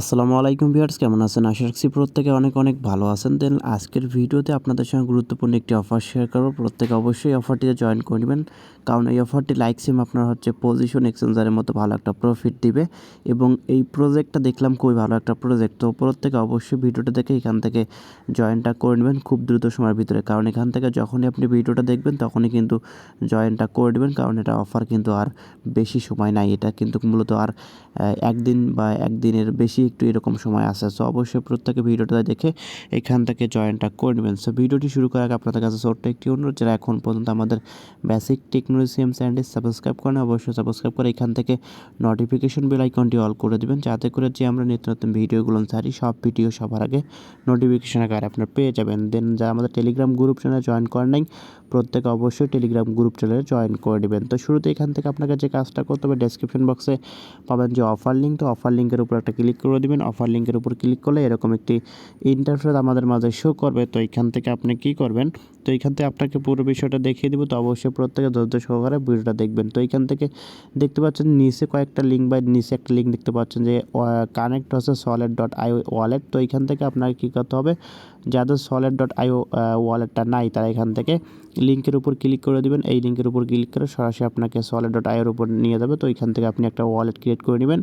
আসসালামু আলাইকুম ভিউয়ার্স, কেমন আছেন? আশা রাখছি প্রত্যেকে অনেক অনেক ভালো আছেন। দেন আজকের ভিডিওতে আপনাদের সঙ্গে গুরুত্বপূর্ণ একটি অফার শেয়ার করব। প্রত্যেকে অবশ্যই অফারটিতে জয়েন করে নেবেন। কারণ এই অফারটি লাইক সিম আপনার হচ্ছে পজিশন এক্সচেঞ্জারের মতো ভালো একটা প্রফিট দিবে এবং এই প্রজেক্টটা দেখলাম খুবই ভালো একটা প্রজেক্ট তো প্রত্যেকে অবশ্যই ভিডিওটা দেখে এখান থেকে জয়েনটা করে নেবেন খুব দ্রুত সময়ের ভিতরে। কারণ এখান থেকে যখনই আপনি ভিডিওটা দেখবেন, তখনই কিন্তু জয়েনটা করে নেবেন। কারণ এটা অফার কিন্তু আর বেশি সময় নাই। এটা কিন্তু মূলত আর একদিন বা একদিনের বেশি একটু এরকম সময় আছে সো অবশ্যই প্রত্যেকে ভিডিওটা দেখে এখান থেকে জয়েনটা করে নেবেন। সো ভিডিওটি শুরু করার আগে আপনাদের কাছে ছোট্ট একটি অনুরোধ, যারা এখন পর্যন্ত আমাদের বেসিক টেকনোলজি সিএম চ্যানেলটি সাবস্ক্রাইব করেন অবশ্যই সাবস্ক্রাইব করে এখান থেকে নোটিফিকেশন বেল আইকনটি অল করে দেবেন। যাতে করে যে আমরা নিত্য নতুন ভিডিওগুলো ছাড়ি, সব ভিডিও সবার আগে নোটিফিকেশন আকারে আপনারা পেয়ে যাবেন। দেন যারা আমাদের টেলিগ্রাম গ্রুপ চ্যানেলে জয়েন করেন নাই প্রত্যেকে অবশ্যই টেলিগ্রাম গ্রুপ চ্যানেলে জয়েন করে নেবেন। তো শুরুতে এখান থেকে আপনাকে যে কাজটা করতে হবে ডেসক্রিপশন বক্সে পাবেন যে অফার লিঙ্ক তো অফার লিঙ্কের উপর একটা ক্লিক করে দিবেন। অফার লিঙ্কের উপর ক্লিক করলে এরকম একটি ইন্টারফেস আমাদের মাঝে শো করবে। তো এখান থেকে আপনি কি করবেন? তো এখান থেকে আপনাকে পুরো বিষয়টা দেখিয়ে দেবো। তো অবশ্যই প্রত্যেকে ধৈর্য সহকারে ভিডিওটা দেখবেন। তো এখান থেকে দেখতে পাচ্ছেন নিচে কয়েকটা লিঙ্ক বা নিচে একটা লিঙ্ক দেখতে পাচ্ছেন যে কানেক্ট হচ্ছে সলেট ডট আই ওয়ালেট তো এখান থেকে আপনাকে কী করতে হবে? যাদের সলেট ডট আইও ওয়ালেটটা নাই, তারা এখান থেকে লিঙ্কের উপর ক্লিক করে দেবেন। এই লিঙ্কের উপর ক্লিক করে সরাসরি আপনাকে সলেড ডট আইয়ের উপর নিয়ে যাবে। তো এখান থেকে আপনি একটা ওয়ালেট ক্রিয়েট করে নেবেন।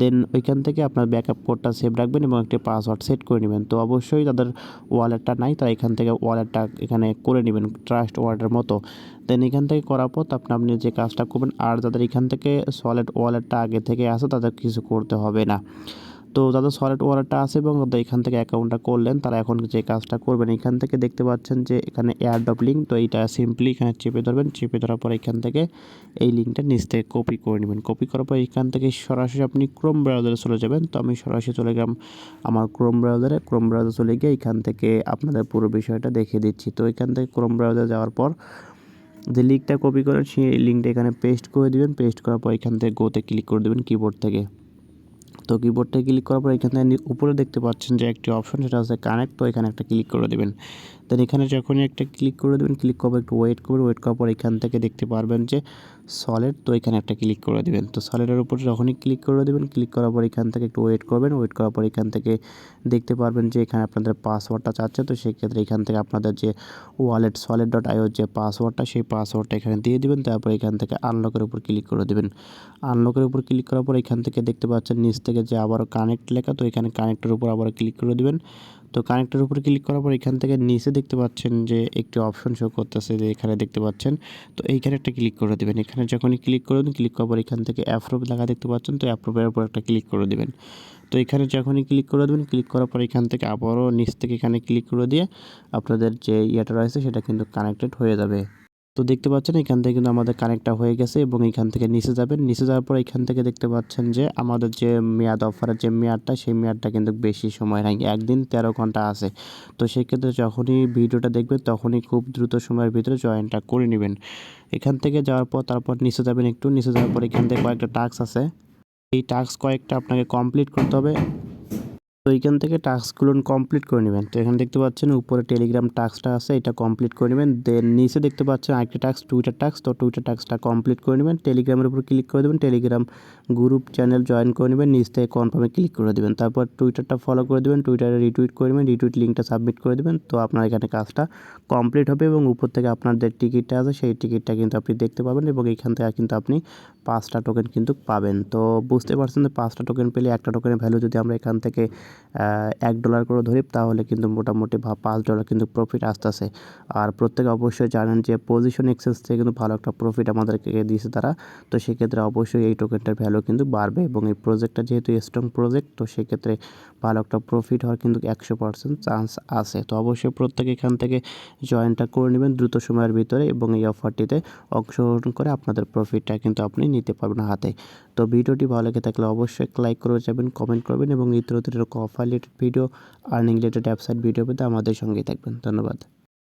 দেন ওইখান থেকে আপনার ব্যাকআপ কোডটা সেভ রাখবেন এবং একটি পাসওয়ার্ড সেট করে নেবেন। তো অবশ্যই তাদের ওয়ালেটটা নাই তারা এখান থেকে ওয়ালেটটা এখানে করে নেবেন ট্রাস্ট ওয়ালেটের মতো। দেন এখান থেকে করার পর আপনি আপনি যে কাজটা করবেন, আর যাদের এখান থেকে সলেড ওয়ালেটটা আগে থেকে আসে তাদের কিছু করতে হবে না। তো যাদের সলেট ওয়ালেটটা আছে এবং এখান থেকে অ্যাকাউন্টটা করলেন, তারা এখন যে কাজটা করবেন, এখান থেকে দেখতে পাচ্ছেন যে এখানে এয়ারড্রপ লিঙ্ক তো এইটা সিম্পলি এখানে চেপে ধরবেন, চেপে ধরার পর এখান থেকে এই লিঙ্কটা নিচ থেকে কপি করে নেবেন। কপি করার পর এখান থেকে সরাসরি আপনি ক্রোম ব্রাউজারে চলে যাবেন, তো আমি সরাসরি চলে গেলাম আমার ক্রোম ব্রাউজারে ক্রোম ব্রাউজার চলে গিয়ে এখান থেকে আপনাদের পুরো বিষয়টা দেখিয়ে দিচ্ছি। তো এখান থেকে ক্রোম ব্রাউজারে যাওয়ার পর যে লিঙ্কটা কপি করেন, সেই লিঙ্কটা এখানে পেস্ট করে দিবেন পেস্ট করার পর এখান থেকে গোতে ক্লিক করে দেবেন কিবোর্ড থেকে। তো কিবোর্ডে ক্লিক করার পর এখানে উপরে দেখতে পাচ্ছেন যে একটি অপশন সেটা হচ্ছে কানেক্ট তো এখানে একটা ক্লিক করে দেবেন। দেন এখানে যখনই একটা ক্লিক করে দেবেন ক্লিক করব, একটু ওয়েট করবেন ওয়েট করার পর এখান থেকে দেখতে পারবেন যে সলিড তো এখানে একটা ক্লিক করে দেবেন। তো সলিডের উপর যখনই ক্লিক করে দেবেন ক্লিক করার পর এখান থেকে একটু ওয়েট করবেন ওয়েট করার পর এখান থেকে দেখতে পারবেন যে এখানে আপনাদের পাসওয়ার্ডটা চাচ্ছে। তো সেক্ষেত্রে এখান থেকে আপনাদের যে ওয়ালেট সলিড ডট আইওর যে পাসওয়ার্ডটা সেই পাসওয়ার্ডটা এখানে দিয়ে দিবেন। তারপর এখান থেকে আনলকের উপর ক্লিক করে দেবেন। আনলকের উপর ক্লিক করার পর এখান থেকে দেখতে পাচ্ছেন, নিচ থেকে যে আবারও কানেক্ট লেখা, তো এখানে কানেক্টের উপর আবার ক্লিক করে দিবেন। তো কানেক্টের উপরে ক্লিক করার পর এখান থেকে নিচে দেখতে পাচ্ছেন যে একটি অপশন শো করতেছে যে এখানে দেখতে পাচ্ছেন। তো এইখানে একটা ক্লিক করে দেবেন। এখানে যখনই ক্লিক করে দিন ক্লিক করার পর এখান থেকে অ্যাপ্রুভ লেখা দেখতে পাচ্ছেন। তো অ্যাপ্রুভের উপর একটা ক্লিক করে দেবেন। তো এখানে যখনই ক্লিক করে দেবেন ক্লিক করার পর এখান থেকে আবারও নিচ থেকে এখানে ক্লিক করে দিয়ে আপনাদের যে ইয়েটা রয়েছে সেটা কিন্তু কানেক্টেড হয়ে যাবে। তো দেখতে পাচ্ছেন এখান থেকে কিন্তু আমাদের কানেক্টটা হয়ে গেছে এবং এখান থেকে নিচে যাবেন। নিচে যাওয়ার পর এখান থেকে দেখতে পাচ্ছেন যে আমাদের যে মেয়াদ অফারের যে মেয়াদটা, সেই মেয়াদটা কিন্তু বেশি সময় নাই, একদিন তেরো ঘণ্টা আছে। তো সেক্ষেত্রে যখনই ভিডিওটা দেখবেন, তখনই খুব দ্রুত সময়ের ভিতরে জয়েনটা করে নেবেন। এখান থেকে যাওয়ার পর, তারপর নিচে যাবেন একটু, নিচে যাওয়ার পর এখান থেকে কয়েকটা টাস্ক আছে। এই টাস্ক কয়েকটা আপনাকে কমপ্লিট করতে হবে। তো এইখান থেকে টাস্কগুলো কমপ্লিট করে নেবেন। তো এখানে দেখতে পাচ্ছেন উপরে টেলিগ্রাম টাস্কটা আছে, এটা কমপ্লিট করে নেবেন। দেন নিচে দেখতে পাচ্ছেন আরেকটা টাস্ক টুইটার টাস্ক, তো টুইটার টাস্কটা কমপ্লিট করে নেবেন। টেলিগ্রামের উপর ক্লিক করে দেবেন টেলিগ্রাম গ্রুপ চ্যানেল জয়েন করে নেবেন, নিচ থেকে কনফার্মে ক্লিক করে দেবেন। তারপর টুইটারটা ফলো করে দেবেন টুইটারে রিটুইট করে নেবেন রিটুইট লিঙ্কটা সাবমিট করে দেবেন। তো আপনার এখানে কাজটা কমপ্লিট হবে এবং উপর থেকে আপনার যে টিকিটটা আছে, সেই টিকিটটা কিন্তু আপনি দেখতে পাবেন এবং এখান থেকে কিন্তু আপনি পাঁচটা টোকেন কিন্তু পাবেন। তো বুঝতে পারছেন যে পাঁচটা টোকেন পেলে একটা টোকেনের ভ্যালু যদি আমরা এখান থেকে এক ডলার করে ধরি, তাহলে কিন্তু মোটামুটি পাঁচ ডলার কিন্তু প্রফিট আসতেছে। আর প্রত্যেকে অবশ্যই জানেন যে পজিশন এক্সচেঞ্জ থেকে কিন্তু ভালো একটা প্রফিট আমাদেরকে দিয়েছে তারা। তো সেক্ষেত্রে অবশ্যই এই টোকেনটার ভ্যালু কিন্তু বাড়বে এবং এই প্রজেক্টটা যেহেতু স্ট্রং প্রজেক্ট তো সেক্ষেত্রে ভালো একটা প্রফিট হওয়ার কিন্তু একশো পার্সেন্ট চান্স আছে। তো অবশ্যই প্রত্যেকে এখান থেকে জয়েনটা করে নেবেন দ্রুত সময়ের ভিতরে এবং এই অফারটিতে অংশগ্রহণ করে আপনাদের প্রফিটটা কিন্তু আপনি নিতে পারবেন হাতে। তো ভিডিওটি ভালো লেগে থাকলে অবশ্যই লাইক করে যাবেন কমেন্ট করবেন এবং নিত্য নতুন এরকম offer related video earning related app site video পেতে আমাদের সঙ্গেই থাকবেন। ধন্যবাদ।